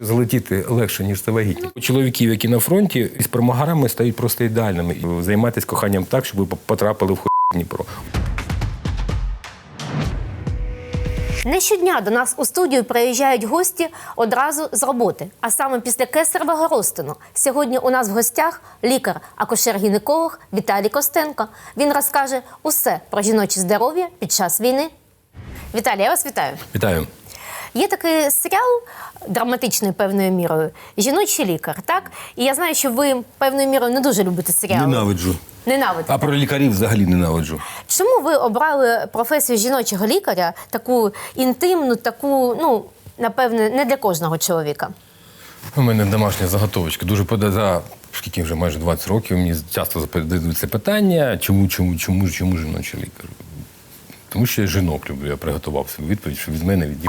Залетіти легше, ніж завагітніти. У чоловіків, які на фронті, із промагарами стають просто ідеальними. Займайтесь коханням так, щоб ви потрапили в хуй Дніпро. Не щодня до нас у студію приїжджають гості одразу з роботи, а саме після кесаревого розтину. Сьогодні у нас в гостях лікар, акушер-гінеколог Віталій Костенко. Він розкаже усе про жіноче здоров'я під час війни. Віталій, я вас вітаю. Вітаю. Є такий серіал драматичний певною мірою Жіночий лікар, так? І я знаю, що ви певною мірою не дуже любите серіали. Ненавиджу. Ненавидите. А про лікарів взагалі ненавиджу. Чому ви обрали професію жіночого лікаря, таку інтимну, таку, ну, напевне, не для кожного чоловіка? У мене домашня заготовочка. Дуже пода за скільки вже майже 20 років. Мені часто задають це питання: чому, чому, чому, чому жіночий лікар? Тому що я жінок люблю. Я приготував свою відповідь, що від мене від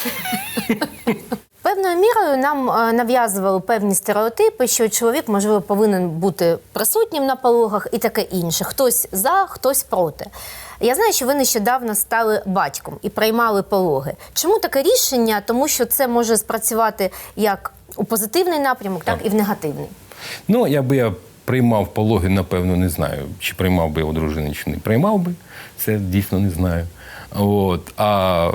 Певною мірою нам е, нав'язували певні стереотипи, що чоловік, можливо, повинен бути присутнім на пологах і таке інше. Хтось за, хтось проти. Я знаю, що ви нещодавно стали батьком і приймали пологи. Чому таке рішення? Тому що це може спрацювати як у позитивний напрямок, так, Так. і в негативний. Ну, якби я приймав пологи, напевно, не знаю, чи приймав би я у дружини, чи не приймав би. Це дійсно не знаю. От. А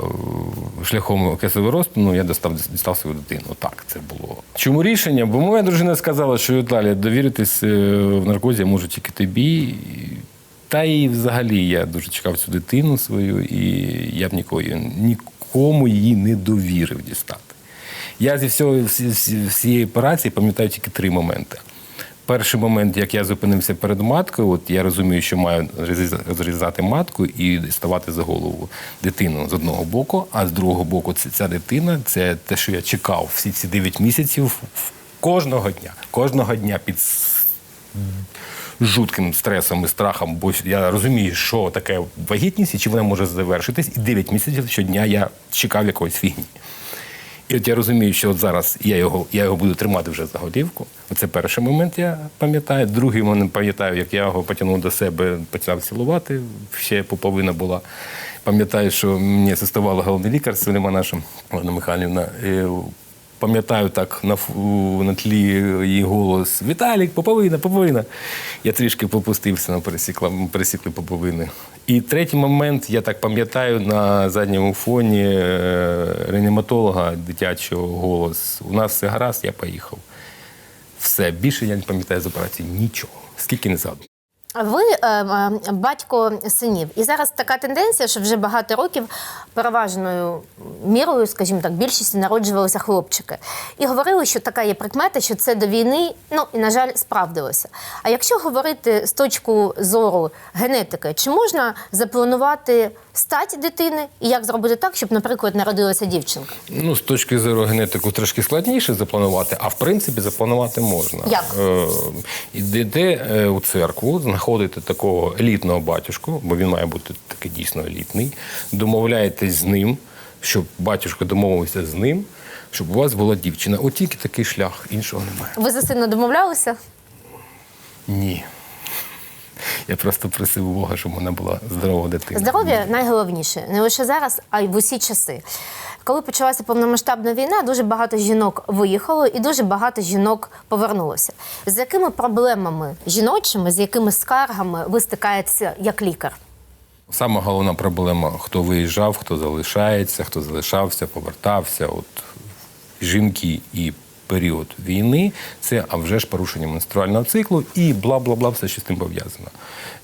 шляхом кесового росту ну, я достав, дістав свою дитину. Так, це було. Чому рішення? Бо моя дружина сказала, що Віталія, довіритись е, в наркозі я можу тільки тобі. Та і взагалі я дуже чекав цю дитину свою, і я б нікого, нікому її не довірив дістати. Я зі всього всі- всієї операції пам'ятаю тільки три моменти. Перший момент, як я зупинився перед маткою, от я розумію, що маю розріз- розрізати матку і ставати за голову дитину з одного боку, а з другого боку, це ця дитина це те, що я чекав всі ці 9 місяців кожного дня. Кожного дня під жутким стресом і страхом, бо я розумію, що таке вагітність і чи вона може завершитись. І 9 місяців щодня я чекав якоїсь фігні. І от я розумію, що от зараз я його, я його буду тримати вже за голівку. Оце перший момент я пам'ятаю. Другий момент пам'ятаю, як я його потягнув до себе, почав цілувати. Ще поповина була. Пам'ятаю, що мені асистувала головний лікар Селема наша Олена Михайлівна. Пам'ятаю так на, на тлі її голос Віталік, поповина, поповина. Я трішки попустився на пересікла, пересікли поповини. І третій момент, я так пам'ятаю, на задньому фоні е, реаніматолога дитячого голос. У нас все гаразд, я поїхав. Все, більше я не пам'ятаю з операції нічого. Скільки не згадую. Ви е, е, батько синів, і зараз така тенденція, що вже багато років переважною мірою, скажімо так, більшістю народжувалися хлопчики. І говорили, що така є прикмета, що це до війни, ну і на жаль, справдилося. А якщо говорити з точки зору генетики, чи можна запланувати стать дитини, і як зробити так, щоб, наприклад, народилася дівчинка? Ну, з точки зору генетику трошки складніше запланувати, а в принципі запланувати можна. Як? Е, Йдете е, у церкву, знаходите такого елітного батюшку, бо він має бути такий дійсно елітний. Домовляєтесь з ним, щоб батюшко домовився з ним, щоб у вас була дівчина. От тільки такий шлях, іншого немає. Ви за сильно домовлялися? Ні. Я просто просив Бога, щоб вона була здорова дитина. Здоров'я найголовніше не лише зараз, а й в усі часи. Коли почалася повномасштабна війна, дуже багато жінок виїхало і дуже багато жінок повернулося. З якими проблемами жіночими, з якими скаргами ви стикаєтеся як лікар? Сама головна проблема, хто виїжджав, хто залишається, хто залишався, повертався. От жінки і період війни це а вже ж порушення менструального циклу і бла бла бла, все що з тим пов'язано.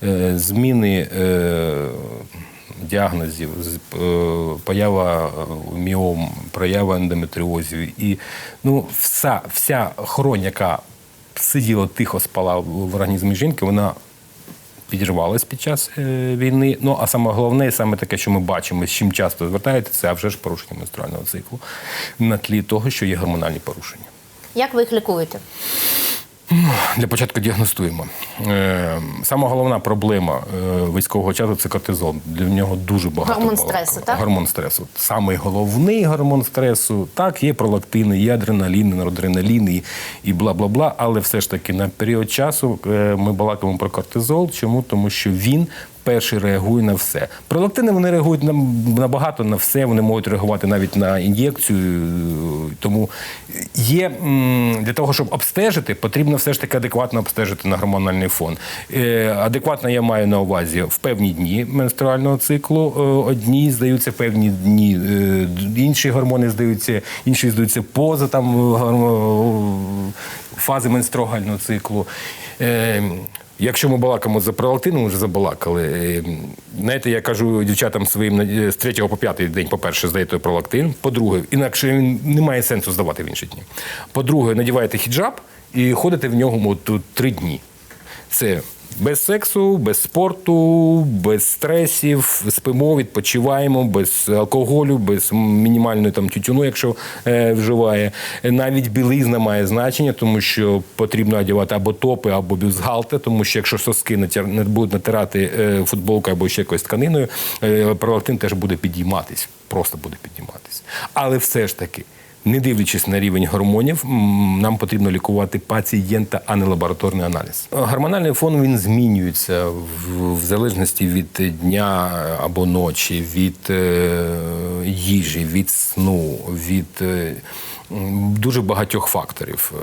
Е, зміни е, діагнозів, е, поява міом, проява ендометріозів і ну, вся, вся хронь, яка сиділа тихо спала в організмі жінки, вона підірвалась під час війни. Ну а саме головне, саме таке, що ми бачимо, з чим часто звертаєтеся, це вже ж порушення менструального циклу на тлі того, що є гормональні порушення. Як ви їх лікуєте? Для початку діагностуємо. Е, Сама головна проблема е, військового часу це кортизол. Для нього дуже багато Гормон стресу, так? Гормон стресу. Самий головний гормон стресу. Так, є пролактини, є адреналін, норадреналін і, і бла бла бла. Але все ж таки на період часу е, ми балакаємо про кортизол. Чому? Тому що він перший реагує на все. Пролактини вони реагують на набагато на все. Вони можуть реагувати навіть на ін'єкцію. Тому є для того, щоб обстежити, потрібно все ж таки адекватно обстежити на гормональний фон. Е, Адекватно я маю на увазі в певні дні менструального циклу. е, Одні здаються в певні дні, е, інші гормони здаються, інші здаються поза там фази менструального циклу. Якщо ми балакаємо за пролактин, ми вже забалакали. Е, Знаєте, я кажу дівчатам своїм е, з 3 по 5 день, по-перше, здаєте пролактин. По-друге, інакше він немає сенсу здавати в інші дні. По-друге, надіваєте хіджаб і ходите в ньому три дні. Це без сексу, без спорту, без стресів, спимо, відпочиваємо, без алкоголю, без мінімальної там тютюну, якщо е, вживає. Навіть білизна має значення, тому що потрібно одягати або топи, або бюстгальтер, тому що якщо соски натяр- не будуть натирати е, футболкою або ще якоюсь тканиною, е, пролактин теж буде підійматись, просто буде підійматись. Але все ж таки. Не дивлячись на рівень гормонів, нам потрібно лікувати пацієнта, а не лабораторний аналіз. Гормональний фон він змінюється в, залежності від дня або ночі, від е, їжі, від сну, від е, дуже багатьох факторів.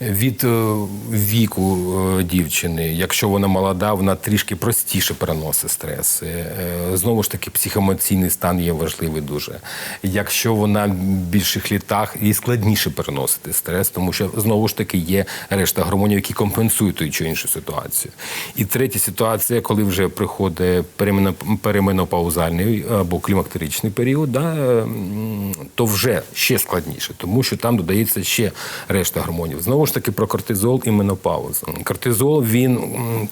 Від е, віку е, дівчини, якщо вона молода, вона трішки простіше переносить стреси. Е, Знову ж таки, психоемоційний стан є важливий дуже. Якщо вона в більших літах, їй складніше переносити стрес, тому що знову ж таки є решта гормонів, які компенсують ту чи іншу ситуацію. І третя ситуація, коли вже приходить перемено- переменопаузальний або клімактеричний період, да, то вже ще складніше, тому що там додається ще решта гормонів. Знову ж таки про кортизол і менопаузу. Кортизол він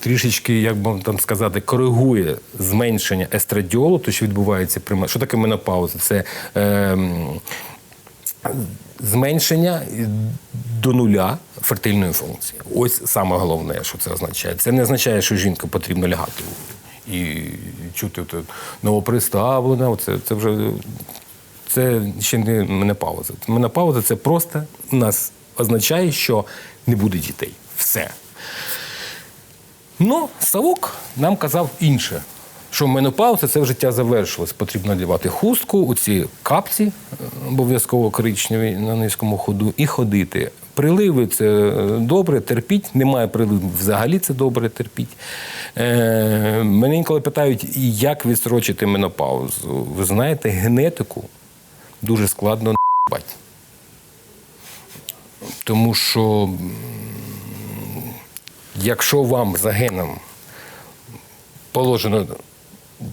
трішечки, як би там сказати, коригує зменшення естрадіолу, то що відбувається при що таке менопауза? Це е, зменшення до нуля фертильної функції. Ось саме головне, що це означає. Це не означає, що жінка потрібно лягати і чути новоприставлена. Оце це вже це ще не менопауза. Менопауза це просто у нас означає, що не буде дітей. Все. Ну, Савок нам казав інше. Що менопауза це життя завершилось. Потрібно надівати хустку, у ці капці е, обов'язково коричневі на низькому ходу, і ходити. Приливи це е, добре, терпіть. Немає приливів взагалі це добре, терпіть. Е, мене інколи питають, як відстрочити менопаузу. Ви знаєте, генетику дуже складно бати. Тому що якщо вам за геном положено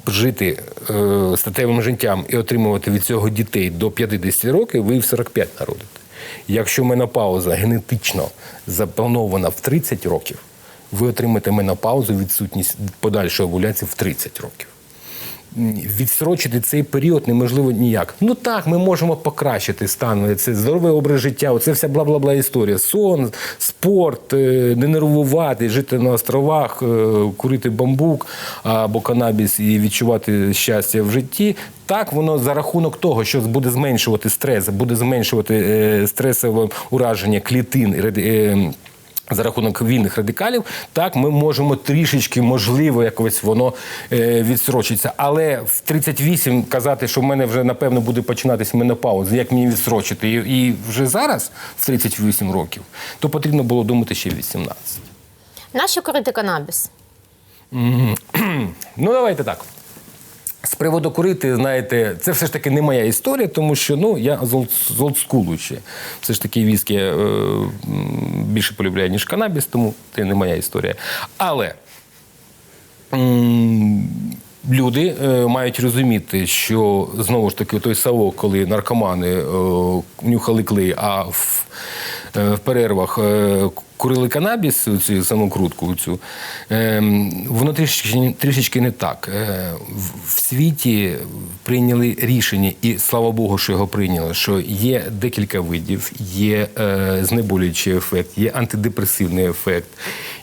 жити е, статевим життям і отримувати від цього дітей до 50 років, ви в 45 народите. Якщо менопауза генетично запланована в 30 років, ви отримаєте менопаузу, відсутність подальшої овуляції в 30 років. Відсрочити цей період неможливо ніяк. Ну так, ми можемо покращити стан. Це здоровий образ життя, оце вся бла-бла-бла історія. Сон, спорт, е, не нервувати, жити на островах, е, курити бамбук або канабіс і відчувати щастя в житті. Так, воно за рахунок того, що буде зменшувати стрес, буде зменшувати е, стресове ураження клітин. За рахунок вільних радикалів, так ми можемо трішечки, можливо, якось воно е, відсрочиться. Але в 38 казати, що в мене вже напевно буде починатись менопауза, як мені відсрочити, і, і вже зараз, в 38 років, то потрібно було думати ще 18. Нащо курити канабіс? Ну, давайте так. З приводу курити, знаєте, це все ж таки не моя історія, тому що ну, я з олдскулу ще. Все ж таки віскі е, більше полюбляю, ніж канабіс, тому це не моя історія. Але м, люди е, мають розуміти, що знову ж таки той совок, коли наркомани е, нюхали клей, а в, е, в перервах е, курили канабіс, цю самокрутку, цю, е, воно трішечки, трішечки не так. Е, в, світі прийняли рішення, і слава Богу, що його прийняли, що є декілька видів, є е, знеболюючий ефект, є антидепресивний ефект,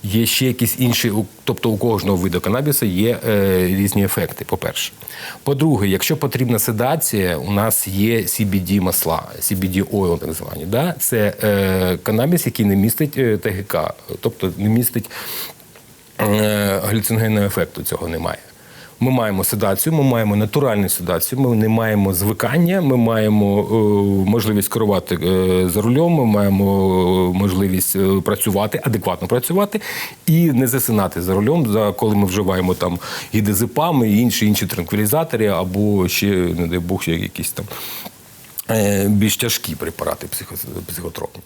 є ще якісь інші, тобто у кожного виду канабісу є е, різні ефекти, по-перше. По-друге, якщо потрібна седація, у нас є CBD масла, CBD oil так звані. Да? Це е, канабіс, який не містить е, ТГК, тобто не містить е, галюциногенного ефекту цього немає. Ми маємо седацію, ми маємо натуральну седацію, ми не маємо звикання, ми маємо е, можливість керувати е, за рулем, ми маємо можливість працювати, адекватно працювати і не засинати за рулем, коли ми вживаємо там гідезепами і інші інші транквілізатори, або ще, не дай Бог, ще якісь там більш тяжкі препарати психо, психотропні.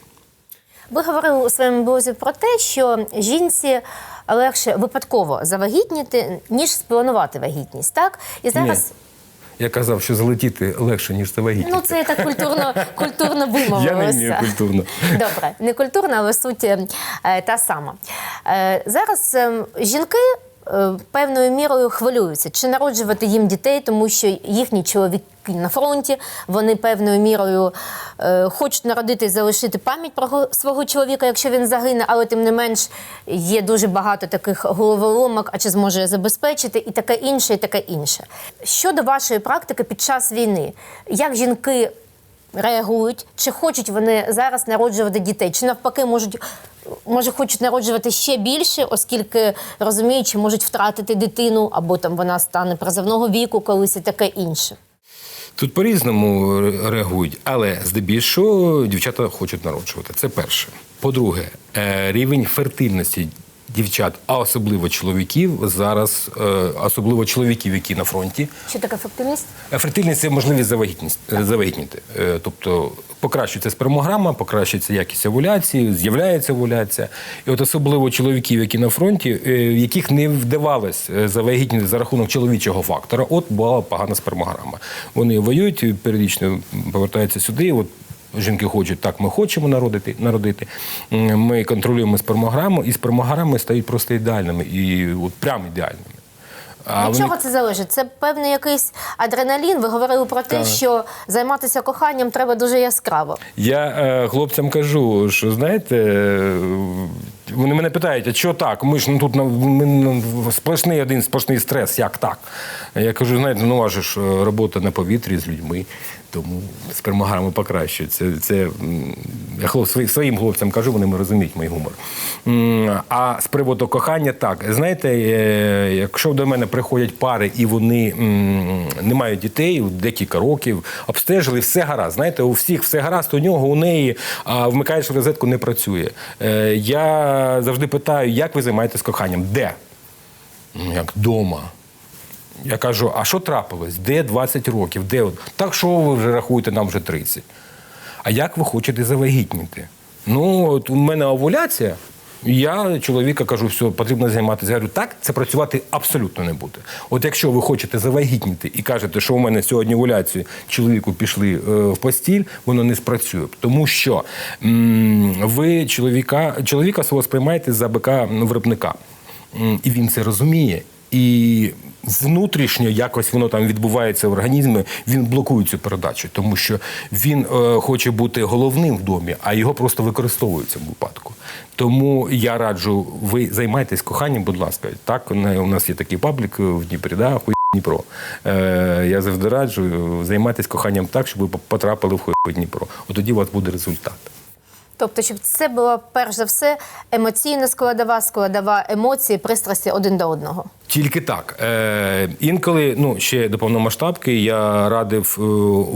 Ви говорили у своєму блозі про те, що жінці легше випадково завагітніти, ніж спланувати вагітність, так? І зараз. Ні. Я казав, що залетіти легше, ніж завагітніти. Ну, це я так культурно, культурно вимовилося. Я не вмію культурно. Добре, не культурно, але суть е, та сама. Е, зараз е, жінки певною мірою хвилюються, чи народжувати їм дітей, тому що їхні чоловіки на фронті, вони певною мірою е, хочуть народити і залишити пам'ять про свого чоловіка, якщо він загине, але тим не менш є дуже багато таких головоломок, а чи зможе забезпечити, і таке інше, і таке інше. Щодо вашої практики під час війни, як жінки реагують, чи хочуть вони зараз народжувати дітей, чи навпаки можуть. Може, хочуть народжувати ще більше, оскільки розуміють, що можуть втратити дитину, або там вона стане призовного віку, колись і таке інше. Тут по-різному реагують, але здебільшого дівчата хочуть народжувати. Це перше. По-друге, е, рівень фертильності дівчат, а особливо чоловіків, зараз, е, особливо чоловіків, які на фронті, Що таке фективність? Е, Фертильність це можливість завагітність, е, завагітніти. Тобто покращується спермограма, покращується якість овуляції, з'являється овуляція. І от особливо чоловіків, які на фронті, в яких не вдавалось завагітніти за рахунок чоловічого фактора, от була погана спермограма. Вони воюють, періодично повертаються сюди. От Жінки хочуть, так, ми хочемо народити, народити. Ми контролюємо спермограму, і спермограми стають просто ідеальними, і от прям ідеальними. А Від вони- чого це залежить? Це певний якийсь адреналін. Ви говорили про те, Так. що займатися коханням треба дуже яскраво. Я е, хлопцям кажу, що знаєте, е, вони мене питають, а що так? Ми ж ну, тут на ми, ну, сплошний один сплошний стрес, як так? Я кажу, знаєте, ну у ж е, робота на повітрі з людьми, тому спермограми покращується. Це, це я хлоп, своїм, хлопцям кажу, вони розуміють мій гумор. А з приводу кохання, так, знаєте, е, якщо до мене приходять пари і вони не мають дітей декілька років, обстежили, все гаразд. Знаєте, у всіх все гаразд, у нього, у неї, а вмикаєш розетку, не працює. Е, Я завжди питаю, як ви займаєтесь коханням? Де? «Ну, Як вдома. Я кажу, а що трапилось? Де 20 років? Де? от? Так що ви вже рахуєте, нам вже 30. А як ви хочете завагітніти? Ну, от у мене овуляція. Я чоловіка кажу, все, потрібно займатися. Я говорю, так, це працювати абсолютно не буде. От якщо ви хочете завагітніти і кажете, що у мене сьогодні овуляцію чоловіку пішли е, в постіль, воно не спрацює. Тому що м, ви чоловіка, чоловіка свого сприймаєте за бика виробника. М, І він це розуміє. І внутрішньо якось воно там відбувається в організмі, він блокує цю передачу, тому що він е, хоче бути головним в домі, а його просто використовують в цьому випадку. Тому я раджу, ви займайтесь коханням, будь ласка. Так, у нас є такий паблік в Дніпрі, да, хуй Дніпро. Е, я завжди раджу займайтесь коханням так, щоб ви потрапили в хуй Дніпро. От тоді у вас буде результат. Тобто, щоб це була перш за все емоційна складова, складова емоції, пристрасті один до одного. Тільки так. Е, інколи, ну ще до повномасштабки, я радив, е,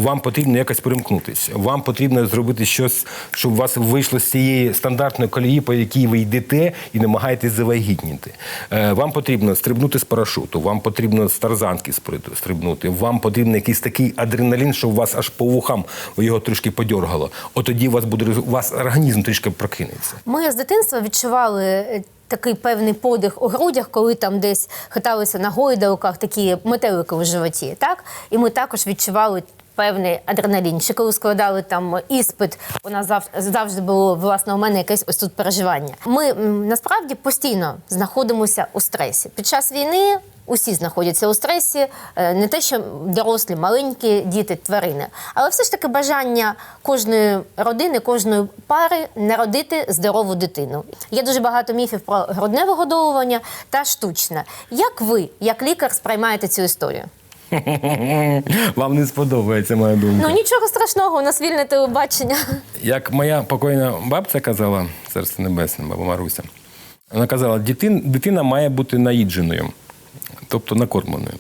вам потрібно якось перемкнутися. Вам потрібно зробити щось, щоб у вас вийшло з цієї стандартної колії, по якій ви йдете і намагаєтесь завагітніти. Е, вам потрібно стрибнути з парашуту, вам потрібно з тарзанки стрибнути, вам потрібен якийсь такий адреналін, щоб вас аж по вухам його трішки подьоргало. От тоді у вас буде у вас організм трішки прокинеться. Ми з дитинства відчували е, такий певний подих у грудях, коли там десь хиталися на гойдалках такі метелики у животі. Так? І ми також відчували. Певний адреналін. Чи коли складали там іспит, у нас зав- завжди було власне у мене якесь ось тут переживання. Ми насправді постійно знаходимося у стресі. Під час війни усі знаходяться у стресі, е, не те, що дорослі, маленькі діти, тварини, але все ж таки бажання кожної родини, кожної пари народити здорову дитину. Є дуже багато міфів про грудне вигодовування та штучне. Як ви, як лікар, сприймаєте цю історію? Вам не сподобається моя думка. Ну нічого страшного, у нас вільне телебачення. Як моя покойна бабця казала, серце небесне, баба Маруся, Вона казала, дитина, дитина має бути наїдженою, тобто накормленою.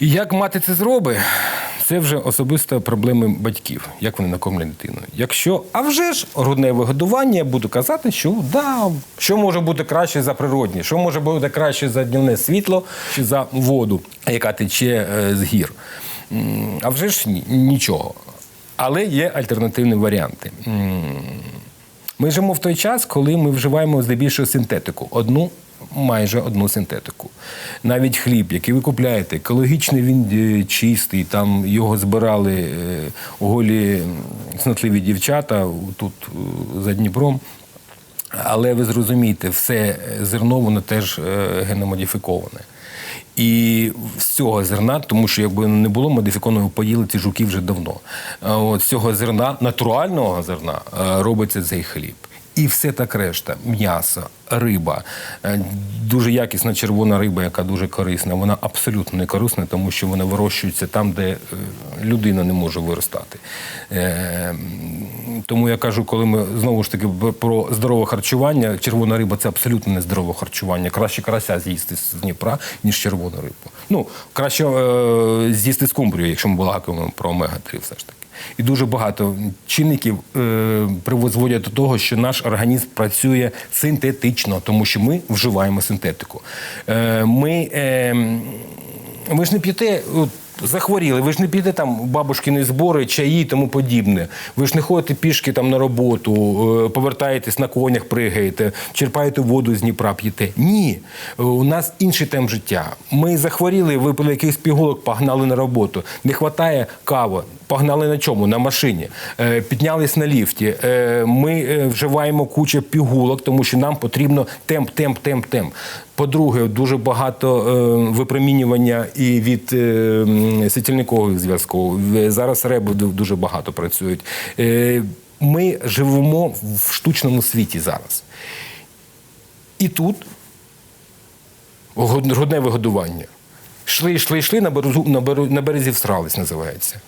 І як мати це зробить, це вже особисто проблеми батьків, як вони накормлять дитину. Якщо, а вже ж грудне вигодування, я буду казати, що да, що може бути краще за природні, що може бути краще за дневне світло чи за воду, яка тече е, з гір. А вже ж нічого. Але є альтернативні варіанти. Ми живемо в той час, коли ми вживаємо здебільшого синтетику. Одну, майже одну синтетику. Навіть хліб, який ви купляєте, екологічний він е, чистий, там його збирали е, голі снотливі дівчата тут е, за Дніпром. Але ви зрозумієте, все зерно воно теж геномодифіковане. І з цього зерна, тому що якби не було модифікованого, поїли ці жуки вже давно. От цього зерна, натурального зерна, робиться цей хліб. І все так решта: м'ясо, риба, е, дуже якісна червона риба, яка дуже корисна. Вона абсолютно не корисна, тому що вона вирощується там, де е, людина не може виростати. Е, Тому я кажу, коли ми знову ж таки про здорове харчування, червона риба це абсолютно не здорове харчування. Краще карася з'їсти з Дніпра, ніж червону рибу. Ну, краще з'їсти скумбрію, якщо ми балакаємо про омега-3 все ж таки. І дуже багато чинників е, призводять до того, що наш організм працює синтетично, тому що ми вживаємо синтетику. Ми, ми, е, ви ж не п'єте. Захворіли, ви ж не підете там в бабушкіни збори, чаї і тому подібне. Ви ж не ходите пішки там на роботу, е, повертаєтесь на конях, пригаєте, черпаєте воду з Дніпра, п'єте. Ні, Е, у нас інший темп життя. Ми захворіли, випили якийсь пігулок, погнали на роботу. Не вистачає кави, погнали на чому? На машині. Е, Піднялись на ліфті. Ми вживаємо кучу пігулок, тому що нам потрібно темп, темп, темп, темп. По-друге, дуже багато е, випромінювання і від е, світильникових зв'язків. Зараз реби дуже багато працюють. Е, Ми живемо в штучному світі зараз. І тут грудне вигодування. Йшли, йшли, йшли, на березі всрались, називається.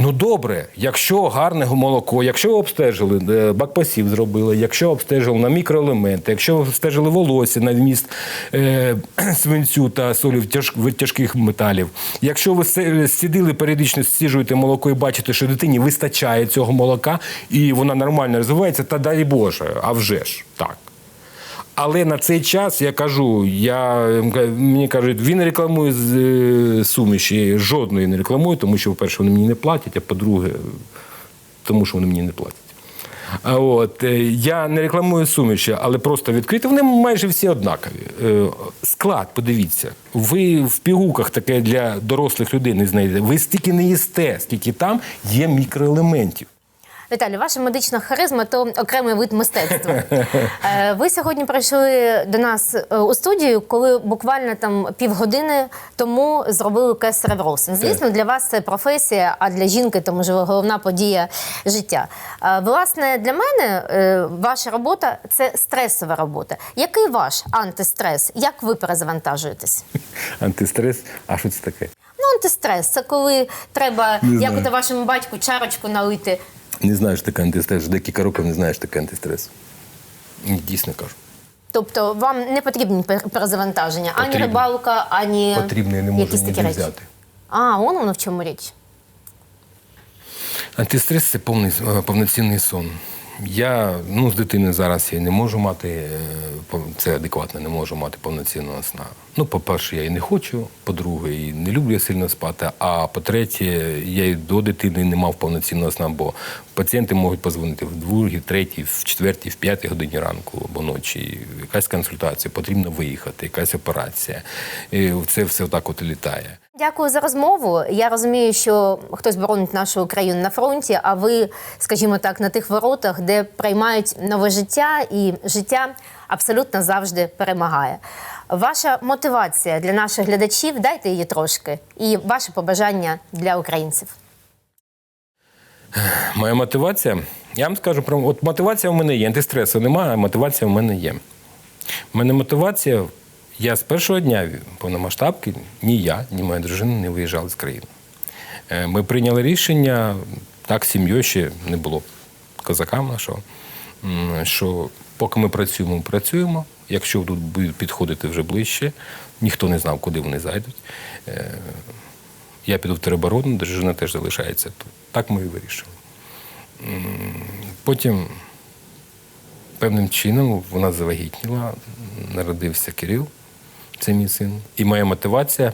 Ну добре, якщо гарне молоко, якщо обстежили, е, бакпасів зробили, якщо обстежили на мікроелементи, якщо обстежили волосся на вміст е, свинцю та солі тяж, тяжких металів, якщо ви сиділи періодично стіжуєте молоко і бачите, що дитині вистачає цього молока і вона нормально розвивається, та дай Боже, а вже ж так. Але на цей час я кажу, я, мені кажуть, він рекламує е, суміші, жодної не рекламує, тому що, по-перше, вони мені не платять, а по-друге, тому що вони мені не платять. А от е, я не рекламую суміші, але просто відкрити. Вони майже всі однакові. Е, Склад, подивіться, ви в пігулках таке для дорослих людей не знайдете. Ви стільки не їсте, скільки там є мікроелементів. Віталій, ваша медична харизма то окремий вид мистецтва. Е, Ви сьогодні прийшли до нас е, у студію, коли буквально там півгодини тому зробили кесарев розтин. Звісно, для вас це професія, а для жінки то можливо головна подія життя. Е, Власне, для мене ваша робота це стресова робота. Який ваш антистрес? Як ви перезавантажуєтесь? Антистрес, а що це таке? Ну, антистрес це коли треба, як ото вашому батьку, чарочку налити. Не знаю, що таке антистрес. Вже декілька років не знаєш таке антистрес. Дійсно кажу. Тобто вам не потрібні перезавантаження, ані Потрібні. рибалка, ані Потрібно я не можу якісь такі ніде речі. взяти. А, он воно в чому річ. Антистрес це повний, е, повноцінний сон. Я ну, з дитини зараз я не можу мати, е, це адекватно, не можу мати повноцінного сна. Ну, по-перше, я і не хочу, по-друге, і не люблю сильно спати. А по-третє, я і до дитини не мав повноцінного сна, бо пацієнти можуть позвонити в другій, третій, в четвертій, в п'ятій годині ранку або ночі. Якась консультація, потрібно виїхати, якась операція. І це все отак от літає. Дякую за розмову. Я розумію, що хтось боронить нашу Україну на фронті, а ви, скажімо так, на тих воротах, де приймають нове життя, і життя абсолютно завжди перемагає. Ваша мотивація для наших глядачів, дайте її трошки, і ваше побажання для українців. Моя мотивація, я вам скажу про от мотивація в мене є. Антистресу немає, а мотивація в мене є. У мене мотивація, я з першого дня повномасштабки, ні я, ні моя дружина не виїжджали з країни. Е, Ми прийняли рішення, так, сім'єю ще не було козака нашого. що поки ми працюємо, ми працюємо. Якщо тут будуть підходити вже ближче, ніхто не знав, куди вони зайдуть. Е, Я піду в тероборону, дружина теж залишається тут. Так ми і вирішили. Потім певним чином вона завагітніла, народився Кирил, це мій син. І моя мотивація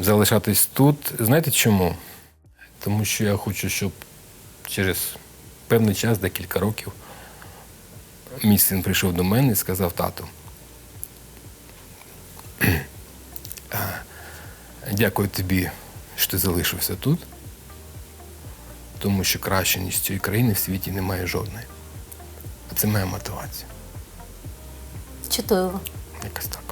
залишатись тут. Знаєте чому? Тому що я хочу, щоб через певний час, декілька років, мій син прийшов до мене і сказав тату. Дякую тобі, що ти залишився тут, тому що краще, ніж цієї країни в світі немає жодної. А це моя мотивація. Чутливо. Якось так.